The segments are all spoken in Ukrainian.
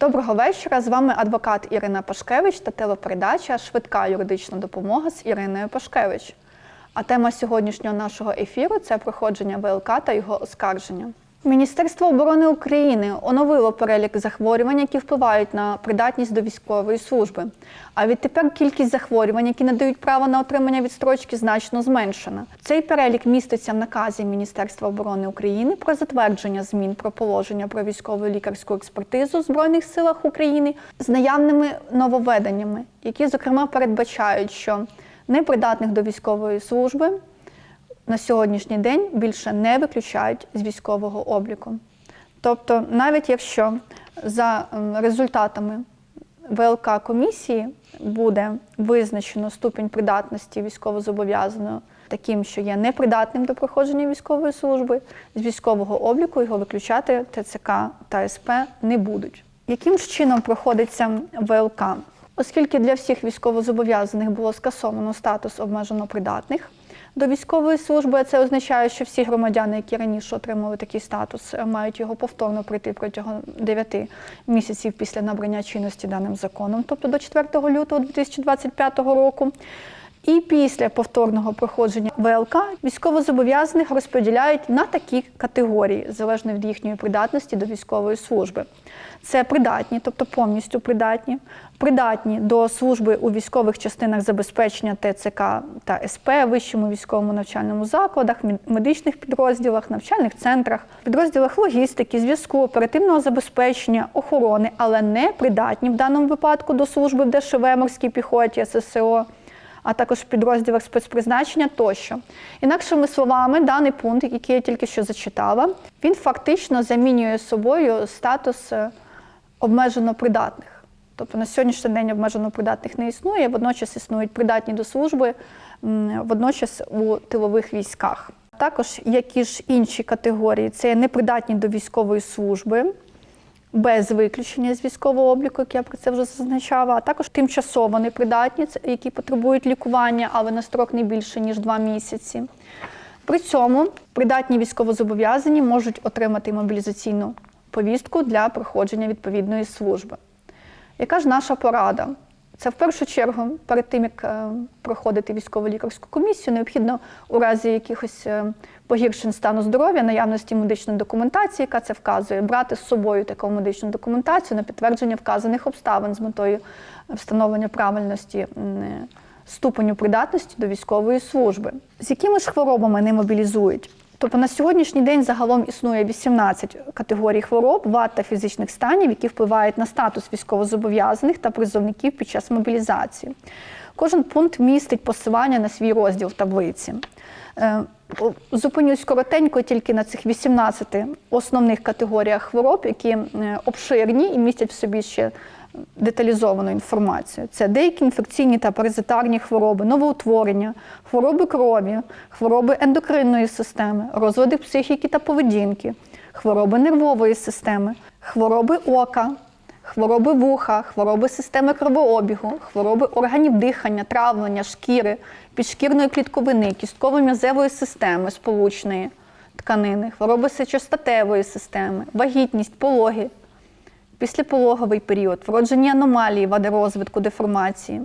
Доброго вечора. З вами адвокат Ірина Пашкевич та телепередача Швидка юридична допомога з Іриною Пашкевич. А тема сьогоднішнього нашого ефіру це проходження ВЛК та його оскарження. Міністерство оборони України оновило перелік захворювань, які впливають на придатність до військової служби. А відтепер кількість захворювань, які надають право на отримання відстрочки, значно зменшена. Цей перелік міститься в наказі Міністерства оборони України про затвердження змін про положення про військову лікарську експертизу в Збройних силах України з наявними нововведеннями, які зокрема передбачають, що непридатних до військової служби на сьогоднішній день більше не виключають з військового обліку. Тобто, навіть якщо за результатами ВЛК комісії буде визначено ступінь придатності військовозобов'язаного таким, що є непридатним до проходження військової служби, з військового обліку його виключати ТЦК та СП не будуть. Яким ж чином проходиться ВЛК? Оскільки для всіх військовозобов'язаних було скасовано статус обмежено придатних до військової служби, це означає, що всі громадяни, які раніше отримали такий статус, мають його повторно пройти протягом 9 місяців після набрання чинності даним законом, тобто до 4 лютого 2025 року. І після повторного проходження ВЛК військовозобов'язаних розподіляють на такі категорії, залежно від їхньої придатності до військової служби. Це придатні, тобто повністю придатні, придатні до служби у військових частинах забезпечення ТЦК та СП, вищому військовому навчальному закладах, медичних підрозділах, навчальних центрах, підрозділах логістики, зв'язку, оперативного забезпечення, охорони, але не придатні в даному випадку до служби в ДШВ, морській піхоті, ССО а також в підрозділах спецпризначення тощо. Інакшими словами, даний пункт, який я тільки що зачитала, він фактично замінює собою статус е, обмежено придатних. Тобто на сьогоднішній день обмежено придатних не існує, водночас існують придатні до служби, водночас у тилових військах. Також які ж інші категорії, це непридатні до військової служби без виключення з військового обліку, як я про це вже зазначала, а також тимчасово непридатні, які потребують лікування, але на строк не більше ніж два місяці. При цьому придатні військовозобов'язані можуть отримати мобілізаційну повістку для проходження відповідної служби. Яка ж наша порада? Це в першу чергу, перед тим як е, проходити військово лікарську комісію, необхідно у разі якихось е, погіршень стану здоров'я, наявності медичної документації, яка це вказує, брати з собою таку медичну документацію на підтвердження вказаних обставин з метою встановлення правильності ступеню придатності до військової служби. З якими ж хворобами не мобілізують? Тобто на сьогоднішній день загалом існує 18 категорій хвороб, вад та фізичних станів, які впливають на статус військовозобов'язаних та призовників під час мобілізації. Кожен пункт містить посилання на свій розділ в таблиці. Е, зупинюсь коротенько тільки на цих 18 основних категоріях хвороб, які е, обширні і містять в собі ще деталізовану інформацію. Це деякі інфекційні та паразитарні хвороби, новоутворення, хвороби крові, хвороби ендокринної системи, розлади психіки та поведінки, хвороби нервової системи, хвороби ока. Хвороби вуха, хвороби системи кровообігу, хвороби органів дихання, травлення, шкіри, підшкірної клітковини, кістково-м'язевої системи сполучної тканини, хвороби сечостатевої системи, вагітність, пологи, післяпологовий період, вроджені аномалії, вади розвитку, деформації,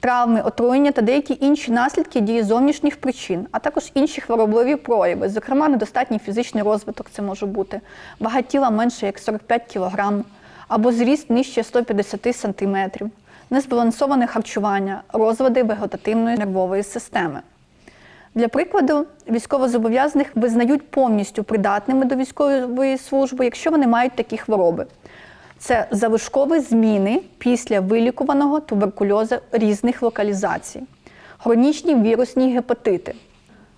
травми, отруєння та деякі інші наслідки дії зовнішніх причин, а також інші хворобливі прояви, зокрема, недостатній фізичний розвиток, це може бути, вага тіла менше як 45 кг, або зріст нижче 150 см, незбалансоване харчування, розвади вегетативної нервової системи. Для прикладу, військовозобов'язаних визнають повністю придатними до військової служби, якщо вони мають такі хвороби. Це залишкові зміни після вилікуваного туберкульозу різних локалізацій, хронічні вірусні гепатити,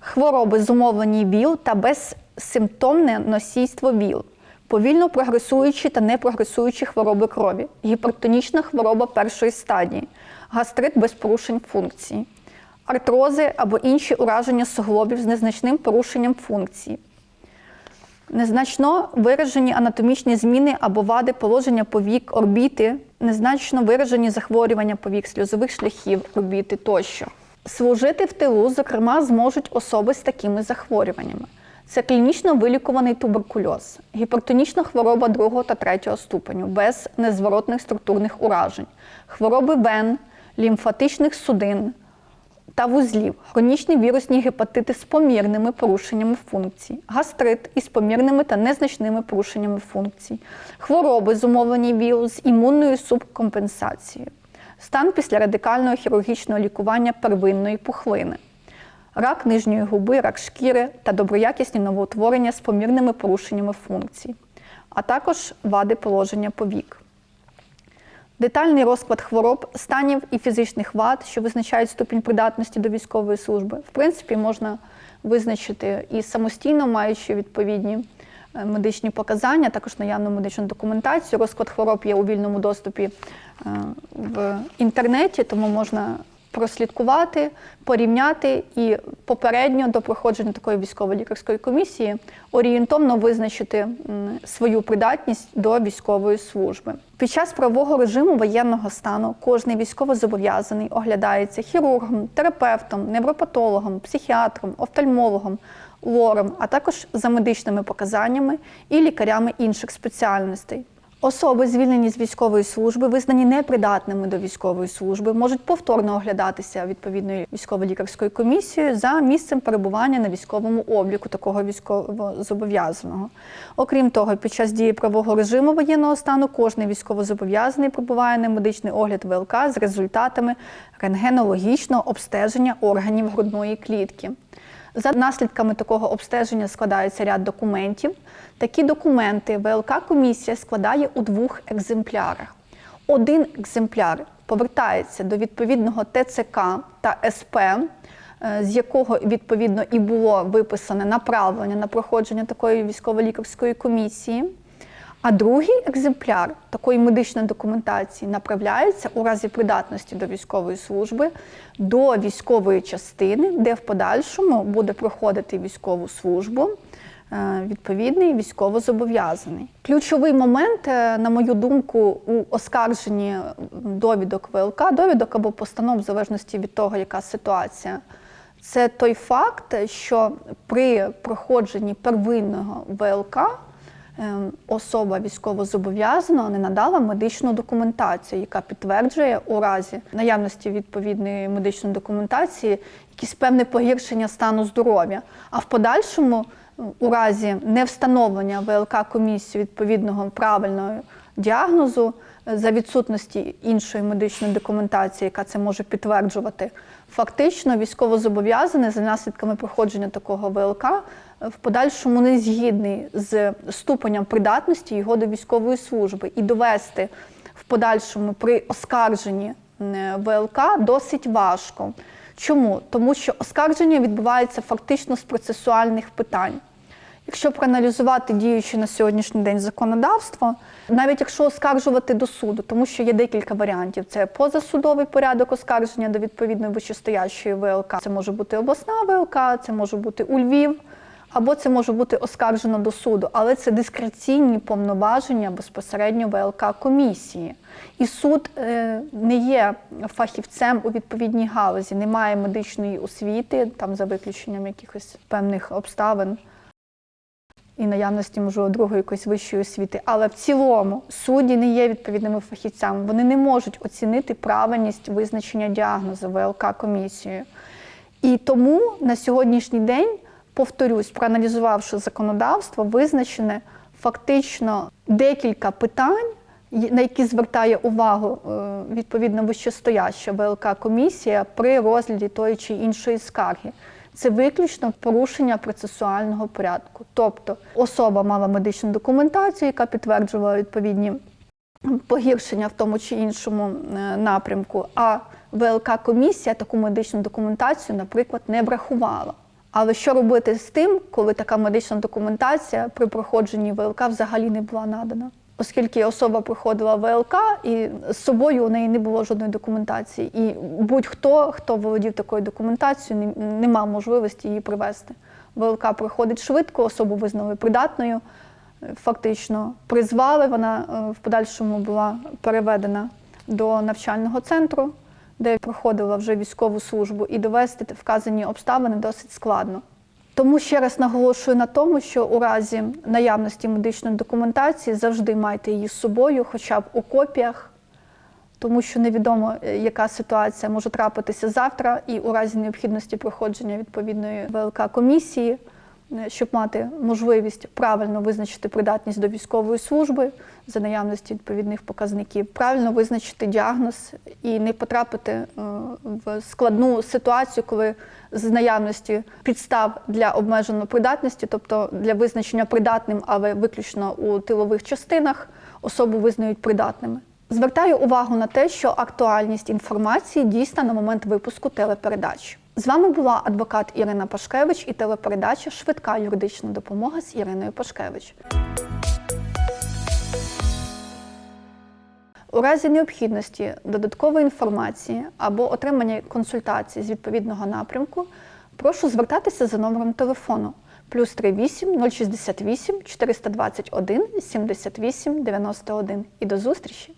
хвороби зумовлені ВІЛ та безсимптомне носійство ВІЛ, повільно прогресуючі та непрогресуючі хвороби крові, гіпертонічна хвороба першої стадії, гастрит без порушень функції, артрози або інші ураження суглобів з незначним порушенням функції. Незначно виражені анатомічні зміни або вади положення повік, орбіти, незначно виражені захворювання повік, сльозових шляхів, орбіти тощо. Служити в тилу, зокрема, зможуть особи з такими захворюваннями. Це клінічно вилікуваний туберкульоз, гіпертонічна хвороба другого та третього ступеню без незворотних структурних уражень, хвороби вен, лімфатичних судин та вузлів, хронічні вірусні гепатити з помірними порушеннями функцій, гастрит із помірними та незначними порушеннями функцій, хвороби, зумовлені ВІЛ з імунною субкомпенсацією, стан після радикального хірургічного лікування первинної пухлини рак нижньої губи, рак шкіри та доброякісні новоутворення з помірними порушеннями функцій, а також вади положення повік. Детальний розклад хвороб, станів і фізичних вад, що визначають ступінь придатності до військової служби, в принципі, можна визначити і самостійно, маючи відповідні е, медичні показання, також наявну медичну документацію. Розклад хвороб є у вільному доступі е, в інтернеті, тому можна прослідкувати, порівняти і попередньо до проходження такої військово-лікарської комісії орієнтовно визначити свою придатність до військової служби. Під час правового режиму воєнного стану кожний військовозобов'язаний оглядається хірургом, терапевтом, невропатологом, психіатром, офтальмологом, лором, а також за медичними показаннями і лікарями інших спеціальностей. Особи, звільнені з військової служби, визнані непридатними до військової служби, можуть повторно оглядатися відповідною військово-лікарською комісією за місцем перебування на військовому обліку такого військовозобов'язаного. Окрім того, під час дії правового режиму воєнного стану кожний військовозобов'язаний прибуває на медичний огляд ВЛК з результатами рентгенологічного обстеження органів грудної клітки. За наслідками такого обстеження складається ряд документів. Такі документи ВЛК комісія складає у двох екземплярах. Один екземпляр повертається до відповідного ТЦК та СП, е, з якого відповідно і було виписане направлення на проходження такої військово-лікарської комісії. А другий екземпляр такої медичної документації направляється у разі придатності до військової служби до військової частини, де в подальшому буде проходити військову службу е, відповідний військовозобов'язаний. Ключовий момент, е, на мою думку, у оскарженні довідок ВЛК, довідок або постанов, в залежності від того, яка ситуація. Це той факт, що при проходженні первинного ВЛК особа військовозобов'язана не надала медичну документацію, яка підтверджує у разі наявності відповідної медичної документації якісь певне погіршення стану здоров'я. А в подальшому, у разі невстановлення ВЛК комісії відповідного правильного діагнозу е, за відсутності іншої медичної документації, яка це може підтверджувати, фактично військовозобов'язаний за наслідками проходження такого ВЛК е, в подальшому не згідний з ступенем придатності його до військової служби і довести в подальшому при оскарженні ВЛК досить важко. Чому? Тому що оскарження відбувається фактично з процесуальних питань. Якщо проаналізувати діюче на сьогоднішній день законодавство, навіть якщо оскаржувати до суду, тому що є декілька варіантів: це позасудовий порядок оскарження до відповідної вищестоящої ВЛК. Це може бути обласна ВЛК, це може бути у Львів, або це може бути оскаржено до суду, але це дискреційні повноваження безпосередньо ВЛК комісії. І суд е, не є фахівцем у відповідній галузі, не має медичної освіти, там за виключенням якихось певних обставин і наявності, можливо, другої якоїсь вищої освіти. Але в цілому судді не є відповідними фахівцями. Вони не можуть оцінити правильність визначення діагнозу ВЛК комісією. І тому на сьогоднішній день, повторюсь, проаналізувавши законодавство, визначене фактично декілька питань, на які звертає увагу е, відповідно вищестояща ВЛК комісія при розгляді тої чи іншої скарги. Це виключно порушення процесуального порядку. Тобто особа мала медичну документацію, яка підтверджувала відповідні погіршення в тому чи іншому е, напрямку, а ВЛК комісія таку медичну документацію, наприклад, не врахувала. Але що робити з тим, коли така медична документація при проходженні ВЛК взагалі не була надана? Оскільки особа проходила ВЛК, і з собою у неї не було жодної документації, і будь-хто, хто володів такою документацією, не, мав можливості її привезти. ВЛК проходить швидко, особу визнали придатною, фактично призвали. Вона е, в подальшому була переведена до навчального центру, де проходила вже військову службу, і довести вказані обставини досить складно. Тому ще раз наголошую на тому, що у разі наявності медичної документації завжди майте її з собою, хоча б у копіях, тому що невідомо, е, яка ситуація може трапитися завтра, і у разі необхідності проходження відповідної ВЛК комісії, щоб мати можливість правильно визначити придатність до військової служби за наявності відповідних показників, правильно визначити діагноз і не потрапити е, в складну ситуацію, коли з наявності підстав для обмеженої придатності, тобто для визначення придатним, але виключно у тилових частинах, особу визнають придатними. Звертаю увагу на те, що актуальність інформації дійсна на момент випуску телепередач. З вами була адвокат Ірина Пашкевич і телепередача Швидка юридична допомога з Іриною Пашкевич. У разі необхідності додаткової інформації або отримання консультації з відповідного напрямку, прошу звертатися за номером телефону плюс 38 068 421 78 91. І до зустрічі!